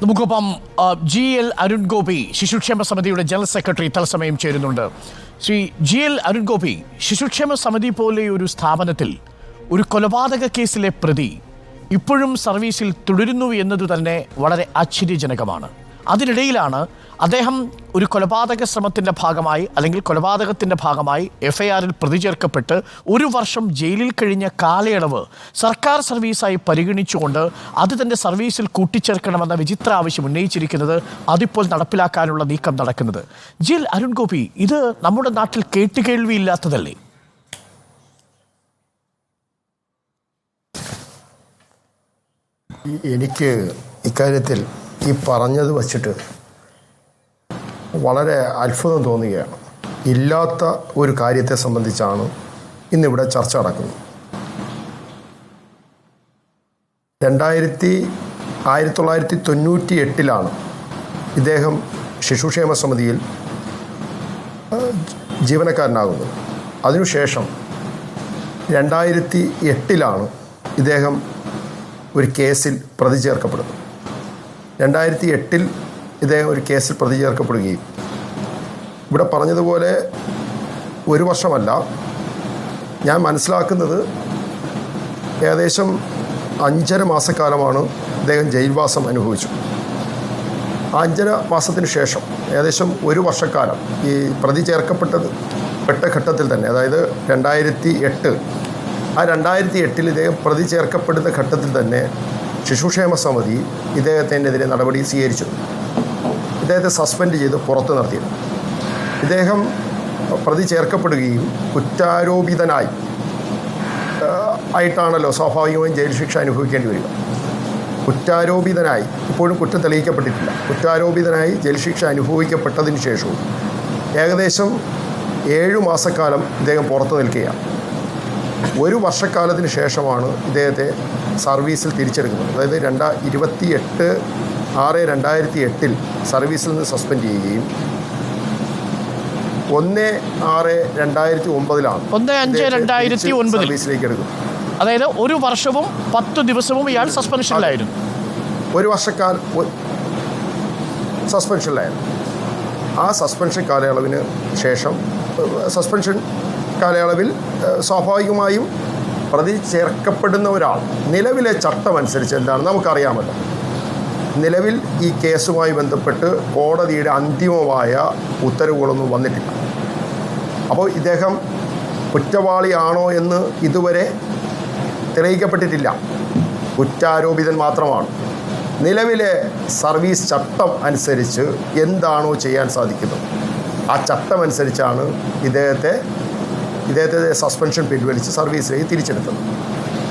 നമുക്കൊപ്പം G L Arun Gopi ശിശുക്ഷേമ സമിതിയുടെ ജനറൽ സെക്രട്ടറി തത്സമയം ചേരുന്നുണ്ട്. ശ്രീ ജി എൽ അരുൺ ഗോപി ശിശുക്ഷേമ സമിതി പോലെ ഒരു സ്ഥാപനത്തിൽ ഒരു കൊലപാതക കേസിലെ പ്രതി ഇപ്പോഴും സർവീസിൽ തുടരുന്നു എന്നത് തന്നെ വളരെ ആശ്ചര്യജനകമാണ്. അതിനിടയിലാണ് അദ്ദേഹം ഒരു കൊലപാതക ശ്രമത്തിന്റെ ഭാഗമായി അല്ലെങ്കിൽ കൊലപാതകത്തിന്റെ ഭാഗമായി എഫ് എഫ്ഐആറിൽ പ്രതി ചേർക്കപ്പെട്ട് ഒരു വർഷം ജയിലിൽ കഴിഞ്ഞ കാലയളവ് സർക്കാർ സർവീസായി പരിഗണിച്ചുകൊണ്ട് അത് തന്റെ സർവീസിൽ കൂട്ടിച്ചേർക്കണമെന്ന വിചിത്ര ആവശ്യം ഉന്നയിച്ചിരിക്കുന്നത് അതിപ്പോൾ നടപ്പിലാക്കാനുള്ള നീക്കം നടക്കുന്നത്. ജിൽ അരുൺഗോപി ഇത് നമ്മുടെ നാട്ടിൽ കേട്ടുകേൾവിയില്ലാത്തതല്ലേ? എനിക്ക് ഇക്കാര്യത്തിൽ ഈ പറഞ്ഞത് വച്ചിട്ട് വളരെ അത്ഭുതം തോന്നുകയാണ്. ഇല്ലാത്ത ഒരു കാര്യത്തെ സംബന്ധിച്ചാണ് ഇന്നിവിടെ ചർച്ച നടക്കുന്നത്. രണ്ടായിരത്തി ആയിരത്തി തൊള്ളായിരത്തി തൊണ്ണൂറ്റി എട്ടിലാണ് ഇദ്ദേഹം ശിശുക്ഷേമ സമിതിയിൽ ജീവനക്കാരനാകുന്നത്. അതിനുശേഷം രണ്ടായിരത്തി എട്ടിലാണ് ഇദ്ദേഹം ഒരു കേസിൽ പ്രതി ചേർക്കപ്പെടുന്നത്. രണ്ടായിരത്തി എട്ടിൽ ഇദ്ദേഹം ഒരു കേസിൽ പ്രതി ചേർക്കപ്പെടുകയും. ഇവിടെ പറഞ്ഞതുപോലെ ഒരു വർഷമല്ല. ഞാൻ മനസ്സിലാക്കുന്നത് ഏകദേശം അഞ്ചര മാസക്കാലമാണ് അദ്ദേഹം ജയിൽവാസം അനുഭവിച്ചു. ആ അഞ്ചര മാസത്തിന് ശേഷം ഏകദേശം ഒരു വർഷക്കാലം ഈ പ്രതി ചേർക്കപ്പെട്ടത് പെട്ട ഘട്ടത്തിൽ തന്നെ അതായത് രണ്ടായിരത്തി എട്ട് ആ രണ്ടായിരത്തി എട്ടിൽ ഇദ്ദേഹം പ്രതി ചേർക്കപ്പെടുന്ന ഘട്ടത്തിൽ തന്നെ ശിശുക്ഷേമ സമിതി ഇദ്ദേഹത്തിനെതിരെ നടപടി സ്വീകരിച്ചു. ഇദ്ദേഹത്തെ സസ്പെൻഡ് ചെയ്ത് പുറത്തു നിർത്തി. ഇദ്ദേഹം പ്രതി ചേർക്കപ്പെടുകയും കുറ്റാരോപിതനായി ആയിട്ടാണല്ലോ സ്വാഭാവികമായും ജയിൽ ശിക്ഷ അനുഭവിക്കേണ്ടി വരിക. കുറ്റാരോപിതനായി ഇപ്പോഴും കുറ്റം തെളിയിക്കപ്പെട്ടിട്ടില്ല. കുറ്റാരോപിതനായി ജയിൽ ശിക്ഷ അനുഭവിക്കപ്പെട്ടതിന് ശേഷവും ഏകദേശം ഏഴു മാസക്കാലം ഇദ്ദേഹം പുറത്തു നിൽക്കുകയാണ്. ഒരു വർഷക്കാലത്തിന് ശേഷമാണ് ഇദ്ദേഹത്തെ സർവീസിൽ തിരിച്ചെടുക്കുന്നത്. അതായത് രണ്ടാ ഇരുപത്തി എട്ട് ആറ് രണ്ടായിരത്തി എട്ടിൽ സർവീസിൽ നിന്ന് സസ്പെൻഡ് ചെയ്യുകയും ഒന്ന് ആറ് രണ്ടായിരത്തി ഒമ്പതിലാണ് ഒന്ന് അഞ്ച് രണ്ടായിരത്തി ഒൻപതിൽ. സർവീസിലേക്ക് എടുക്കും. അതായത് ഒരു വർഷവും പത്ത് ദിവസവും ഇയാൾ സസ്പെൻഷനിലായിരുന്നു. ഒരു വർഷക്കാലം ഒ- സസ്പെൻഷനിലായിരുന്നു. ആ സസ്പെൻഷൻ കാലയളവിന് ശേഷം സസ്പെൻഷൻ കാലയളവിൽ സ്വാഭാവികമായും പ്രതി ചേർക്കപ്പെടുന്ന ഒരാൾ നിലവിലെ ചട്ടം അനുസരിച്ച് എന്താണ് നമുക്കറിയാമല്ലോ. നിലവിൽ ഈ കേസുമായി ബന്ധപ്പെട്ട് കോടതിയുടെ അന്തിമമായ ഉത്തരവുകളൊന്നും വന്നിട്ടില്ല. അപ്പോൾ ഇദ്ദേഹം കുറ്റവാളിയാണോ എന്ന് ഇതുവരെ തെളിയിക്കപ്പെട്ടിട്ടില്ല. കുറ്റാരോപിതൻ മാത്രമാണ്. നിലവിലെ സർവീസ് ചട്ടം അനുസരിച്ച് എന്താണോ ചെയ്യാൻ സാധിക്കുന്നത്. ആ ചട്ടം അനുസരിച്ചാണ് ഇദ്ദേഹത്തെ ഇദ്ദേഹത്തെ സസ്പെൻഷൻ പിൻവലിച്ച് സർവീസിലേക്ക് തിരിച്ചെടുത്തത്.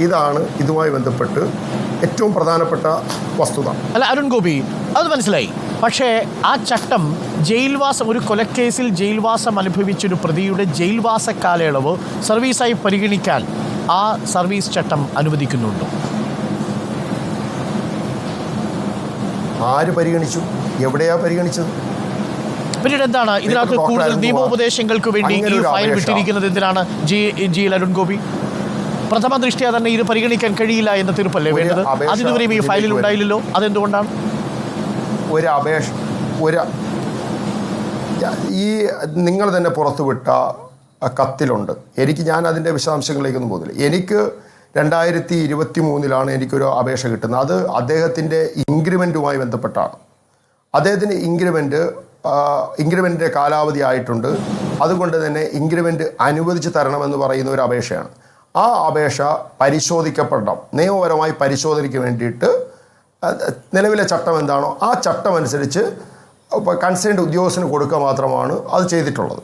ഇതാണ് ഇതുമായി ബന്ധപ്പെട്ട് ഏറ്റവും പ്രധാനപ്പെട്ട വസ്തുത. അല്ല അരുൺ ഗോപി അത് മനസ്സിലായി. പക്ഷേ ആ ചട്ടം ജയിൽവാസം ഒരു കൊലക്കേസിൽ ജയിൽവാസം അനുഭവിച്ചൊരു പ്രതിയുടെ ജയിൽവാസ കാലയളവ് സർവീസായി പരിഗണിക്കാൻ ആ സർവീസ് ചട്ടം അനുവദിക്കുന്നുണ്ടോ? ആര് പരിഗണിച്ചു? എവിടെയാ പരിഗണിച്ചത്? പിന്നീട് എന്താണ് ഇതിനകത്ത് കൂടുതൽ നിയമോപദേശങ്ങൾക്ക് വേണ്ടി ഈ ഫയൽ വിട്ടിരിക്കുന്നത് എന്തിനാണ് ജി ജി അരുൺ ഗോപി? പ്രഥമ ദൃഷ്ടിയ തന്നെ ഇത് പരിഗണിക്കാൻ കഴിയില്ല എന്ന തീർപ്പല്ലേ വേണ്ടത്? അതിനുവരെയും ഈ ഫയലിൽ. ഉണ്ടായില്ലല്ലോ? അതെന്തുകൊണ്ടാണ്? ഒരു അപേക്ഷ ഒരു ഈ നിങ്ങൾ തന്നെ പുറത്തുവിട്ട കത്തിലുണ്ട്. എനിക്ക് ഞാൻ അതിന്റെ വിശദാംശങ്ങളിലേക്കൊന്നും പോകുന്നില്ല. എനിക്ക് രണ്ടായിരത്തി ഇരുപത്തി മൂന്നിലാണ് എനിക്കൊരു അപേക്ഷ കിട്ടുന്നത്. അത് അദ്ദേഹത്തിന്റെ ഇൻക്രിമെന്റുമായി ബന്ധപ്പെട്ടാണ്. അദ്ദേഹത്തിന്റെ ഇൻക്രിമെന്റ് ഇൻക്രിമെന്റിന്റെ കാലാവധി ആയിട്ടുണ്ട്. അതുകൊണ്ട് തന്നെ ഇൻക്രിമെന്റ് അനുവദിച്ച് തരണമെന്ന് പറയുന്ന ഒരു അപേക്ഷയാണ്. ആ അപേക്ഷ പരിശോധിക്കപ്പെടണം. നിയമപരമായി പരിശോധനയ്ക്ക് വേണ്ടിയിട്ട് നിലവിലെ ചട്ടം എന്താണോ ആ ചട്ടം അനുസരിച്ച് കൺസേൺഡ് ഉദ്യോഗസ്ഥന് കൊടുക്കുക മാത്രമാണ് അത് ചെയ്തിട്ടുള്ളത്.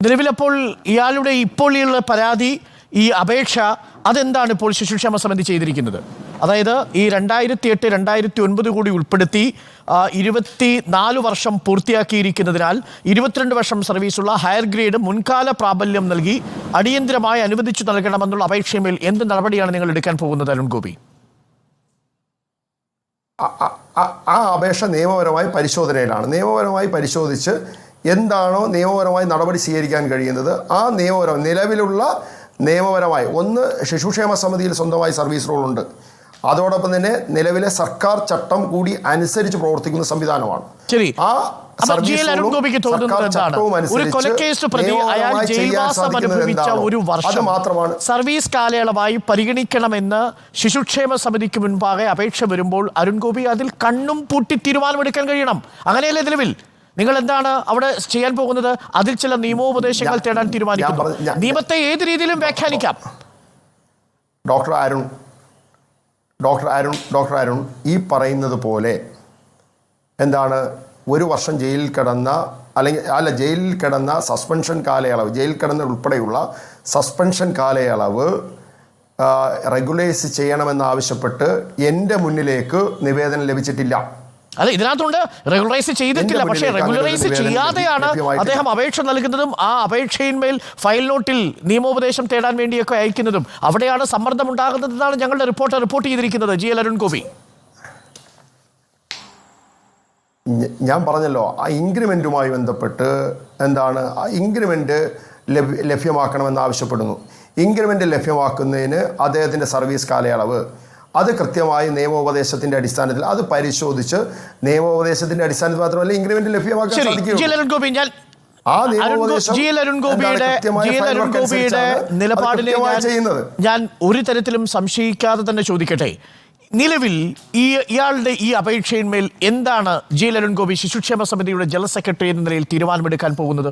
നിലവിലപ്പോൾ ഇയാളുടെ ഇപ്പോൾ ഉള്ള പരാതി ഈ അപേക്ഷ അതെന്താണ് ഇപ്പോൾ ശിശുക്ഷേമ സമിതി ചെയ്തിരിക്കുന്നത്? അതായത് ഈ രണ്ടായിരത്തി എട്ട് രണ്ടായിരത്തി ഒൻപത് കൂടി ഉൾപ്പെടുത്തി ഇരുപത്തി നാല് വർഷം പൂർത്തിയാക്കിയിരിക്കുന്നതിനാൽ ഇരുപത്തിരണ്ട് വർഷം സർവീസുള്ള ഹയർ ഗ്രേഡ് മുൻകാല പ്രാബല്യം നൽകി അടിയന്തരമായി അനുവദിച്ചു നൽകണമെന്നുള്ള അപേക്ഷമേൽ എന്ത് നടപടിയാണ് നിങ്ങൾ എടുക്കാൻ പോകുന്നത് അരുൺ ഗോപി? ആ അപേക്ഷ നിയമപരമായി പരിശോധനയിലാണ്. നിയമപരമായി പരിശോധിച്ച് എന്താണോ നിയമപരമായി നടപടി സ്വീകരിക്കാൻ കഴിയുന്നത് ആ നിയമപരം നിലവിലുള്ള നിയമപരമായി ഒന്ന് ശിശുക്ഷേമ സമിതിയിൽ സ്വന്തമായി സർവീസ് റോളുണ്ട്. അതോടൊപ്പം തന്നെ നിലവിലെ സർക്കാർ ചട്ടം കൂടി അനുസരിച്ച് പ്രവർത്തിക്കുന്ന സംവിധാനമാണ്. ശരി. ആ ഒരു അനുസരിച്ച് കൊലക്കേസ് പ്രതി അയാൾ ജയിൽവാസം അനുഭവിച്ച ഒരു വർഷം. മാത്രമാണ്. സർവീസ് കാലയളവായി പരിഗണിക്കണമെന്ന് ശിശുക്ഷേമ സമിതിക്ക് മുൻപാകെ അപേക്ഷ വരുമ്പോൾ അരുൺഗോപി അതിൽ കണ്ണും പൂട്ടി തീരുമാനമെടുക്കാൻ കഴിയണം. അങ്ങനെയല്ലേ നിലവിൽ? നിങ്ങൾ എന്താണ് അവിടെ ചെയ്യാൻ പോകുന്നത്? അതിൽ ചില നിയമോപദേശങ്ങൾ തേടാൻ തീരുമാനിക്കുന്നു. നിയമത്തെ ഏത് രീതിയിലും വ്യാഖ്യാനിക്കാം. Doctor Arun doctor Arun doctor Arun ഈ പറയുന്നത് പോലെ എന്താണ് ഒരു വർഷം ജയിലിൽ കിടന്ന അല്ലെങ്കിൽ അല്ല ജയിലിൽ കിടന്ന സസ്പെൻഷൻ കാലയളവ് ജയിലിൽ കിടന്ന ഉൾപ്പെടെയുള്ള സസ്പെൻഷൻ കാലയളവ് റെഗുലൈസ് ചെയ്യണമെന്നാവശ്യപ്പെട്ട് എന്റെ മുന്നിലേക്ക് നിവേദനം ലഭിച്ചിട്ടില്ല. അല്ല ഇതിനകത്തുണ്ട്. റെഗുലറൈസ് ചെയ്തിട്ടില്ല. പക്ഷേ റെഗുലറൈസ് ചെയ്യാതെയാണ് അദ്ദേഹം അപേക്ഷ നൽകുന്നതും ആ അപേക്ഷയിന്മേൽ ഫയൽ നോട്ടിൽ നിയമോപദേശം തേടാൻ വേണ്ടിയൊക്കെ അയക്കുന്നതും. അവിടെയാണ് സമ്മർദ്ദം ഉണ്ടാകുന്നതെന്നാണ് ഞങ്ങളുടെ റിപ്പോർട്ട് റിപ്പോർട്ട് ചെയ്തിരിക്കുന്നത്. G L Arun Gopi. ഞാൻ പറഞ്ഞല്ലോ ആ ഇൻക്രിമെന്റുമായി ബന്ധപ്പെട്ട് എന്താണ് ആ ഇൻക്രിമെന്റ് ലഭ്യ ലഭ്യമാക്കണമെന്ന് ആവശ്യപ്പെടുന്നു. ഇൻക്രിമെന്റ് ലഭ്യമാക്കുന്നതിന് അദ്ദേഹത്തിന്റെ സർവീസ് കാലയളവ് അത് കൃത്യമായി നിയമോപദേശത്തിന്റെ അടിസ്ഥാനത്തിൽ അത് പരിശോധിച്ച് നിയമോപദേശത്തിന്റെ അടിസ്ഥാനത്തിൽ മാത്രമല്ല ഇൻക്രിമെന്റ് ലഭ്യമാക്കാൻ ആ നിയമോപദേശം നിലപാടിനെ ഞാൻ- ചെയ്യുന്നത്. ഞാൻ ഒരു തരത്തിലും സംശയിക്കാതെ തന്നെ ചോദിക്കട്ടെ. നിലവിൽ ഈ ഇയാളുടെ ഈ അപേക്ഷയിന്മേൽ എന്താണ് ജി ലരുൺ അരുൺ ഗോപി ശിശുക്ഷേമ സമിതിയുടെ ജനറൽ സെക്രട്ടറി എന്ന നിലയിൽ തീരുമാനമെടുക്കാൻ പോകുന്നത്?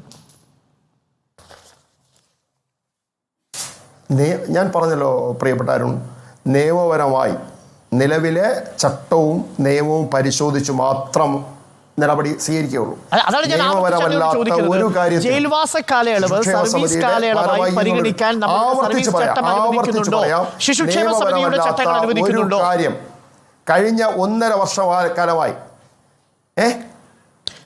ഞാൻ പറഞ്ഞല്ലോ പ്രിയപ്പെട്ട അരുൺ. നിയമപരമായി നിലവിലെ ചട്ടവും നിയമവും പരിശോധിച്ച് മാത്രം നടപടി സ്വീകരിക്കുകയുള്ളൂ. അതാണ് ഞാൻ ചോദിക്കുന്നത്. ജയിൽവാസ കാലയളവ് സർവീസ് കാലയളവായി പരിഗണിക്കാൻ നമ്മുടെ ആവർത്തിച്ച് സർവീസ് പറയാം, ആവർത്തിച്ച് പറയാം, ശിശുക്ഷേമ സമിതിയുടെ ചട്ടങ്ങൾ അനുവദിക്കുന്നുണ്ടോ? കാര്യം. കഴിഞ്ഞ ഒന്നര വർഷക്കാലമായി ഏ?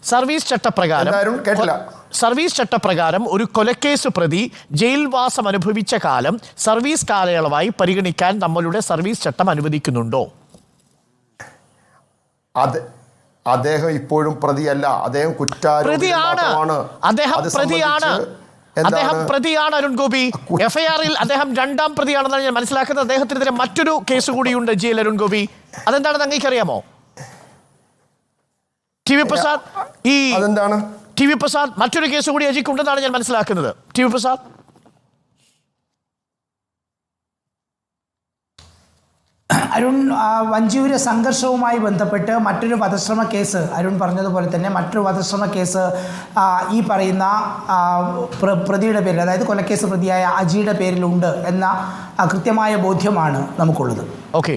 സർവീസ് ചട്ടപ്രകാരം കേട്ടില്ല. സർവീസ് ചട്ടപ്രകാരം ഒരു കൊലക്കേസ് പ്രതി ജയിൽവാസം അനുഭവിച്ച കാലം സർവീസ് കാലയളവായി പരിഗണിക്കാൻ നമ്മളുടെ സർവീസ് ചട്ടം അനുവദിക്കുന്നുണ്ടോ? അതെ അദ്ദേഹം ഇപ്പോഴും പ്രതിയല്ല. അദ്ദേഹം പ്രതിയാണ്. അദ്ദേഹം പ്രതിയാണ്. അദ്ദേഹം പ്രതിയാണ് അരുൺ ഗോപി. എഫ്ഐആറിൽ അദ്ദേഹം രണ്ടാം പ്രതിയാണെന്നാണ് ഞാൻ മനസ്സിലാക്കുന്നത്. അദ്ദേഹത്തിനെതിരെ മറ്റൊരു കേസ് കൂടിയുണ്ട് ജി എൽ അരുൺ ഗോപി. അതെന്താണെന്ന് അങ്ങേക്കറിയാമോ? ടി വി പ്രസാദ് ഈ അതെന്താണ്? ടി വി പ്രസാദ് മറ്റൊരു കേസ് കൂടി അജിക്കുണ്ടെന്നാണ് ഞാൻ മനസ്സിലാക്കുന്നത്. T V Prasad. Arun Vanchiyoor സംഘർഷവുമായി ബന്ധപ്പെട്ട് മറ്റൊരു വധശ്രമ കേസ് അരുൺ പറഞ്ഞതുപോലെ തന്നെ മറ്റൊരു വധശ്രമ കേസ് ഈ പറയുന്ന പ്രതിയുടെ പേരിൽ അതായത് കൊലക്കേസ് പ്രതിയായ അജിയുടെ പേരിലുണ്ട് എന്ന കൃത്യമായ ബോധ്യമാണ് നമുക്കുള്ളത്. ഓക്കെ.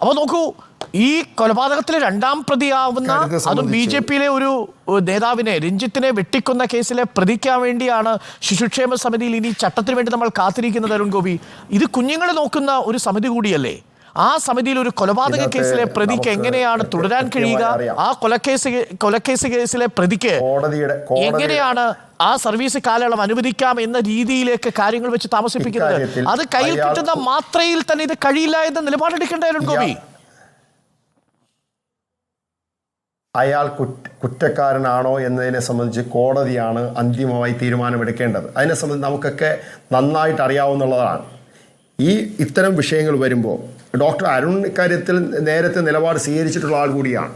അപ്പോൾ നോക്കൂ ഈ കൊലപാതകത്തിലെ രണ്ടാം പ്രതിയാവുന്ന അതും ബി ജെ പിയിലെ ഒരു നേതാവിനെ രഞ്ജിത്തിനെ വെട്ടിക്കൊന്ന കേസിലെ പ്രതിക്കാൻ വേണ്ടിയാണ് ശിശുക്ഷേമ സമിതിയിൽ ഇനി ചട്ടത്തിന് വേണ്ടി നമ്മൾ കാത്തിരിക്കുന്നത് അരുൺ ഗോപി. ഇത് കുഞ്ഞുങ്ങളെ നോക്കുന്ന ഒരു സമിതി കൂടിയല്ലേ? ആ സമിതിയിൽ ഒരു കൊലപാതക കേസിലെ പ്രതിക്ക് എങ്ങനെയാണ് തുടരാൻ കഴിയുക. ആ കൊലക്കേസ് കൊലക്കേസ് കേസിലെ പ്രതിക്ക് എങ്ങനെയാണ് ആ സർവീസ് കാലയളവ് അനുവദിക്കാം എന്ന രീതിയിലേക്ക് കാര്യങ്ങൾ വെച്ച് താമസിപ്പിക്കുന്നത്? അത് കയ്യിൽ കിട്ടുന്ന മാത്രയിൽ തന്നെ ഇത് കഴിയില്ല എന്ന നിലപാടെടുക്കേണ്ട അരുൺ ഗോപി? അയാൾ കുറ്റ- കുറ്റക്കാരനാണോ എന്നതിനെ സംബന്ധിച്ച് കോടതിയാണ് അന്തിമമായി തീരുമാനമെടുക്കേണ്ടത്. അതിനെ സംബന്ധിച്ച് നമുക്കൊക്കെ നന്നായിട്ട് അറിയാവുന്നതാണ്. ഈ ഇത്തരം വിഷയങ്ങൾ വരുമ്പോൾ ഡോക്ടർ അരുൺ ഇക്കാര്യത്തിൽ നേരത്തെ നിലപാട് സ്വീകരിച്ചിട്ടുള്ള ആൾ കൂടിയാണ്.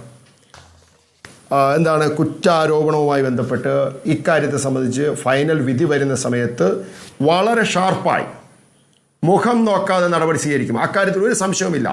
എന്താണ് കുറ്റാരോപണവുമായി ബന്ധപ്പെട്ട് ഇക്കാര്യത്തെ സംബന്ധിച്ച് ഫൈനൽ വിധി വരുന്ന സമയത്ത് വളരെ ഷാർപ്പായി മുഖം നോക്കാതെ നടപടി സ്വീകരിക്കും. അക്കാര്യത്തിൽ ഒരു സംശയവുമില്ല.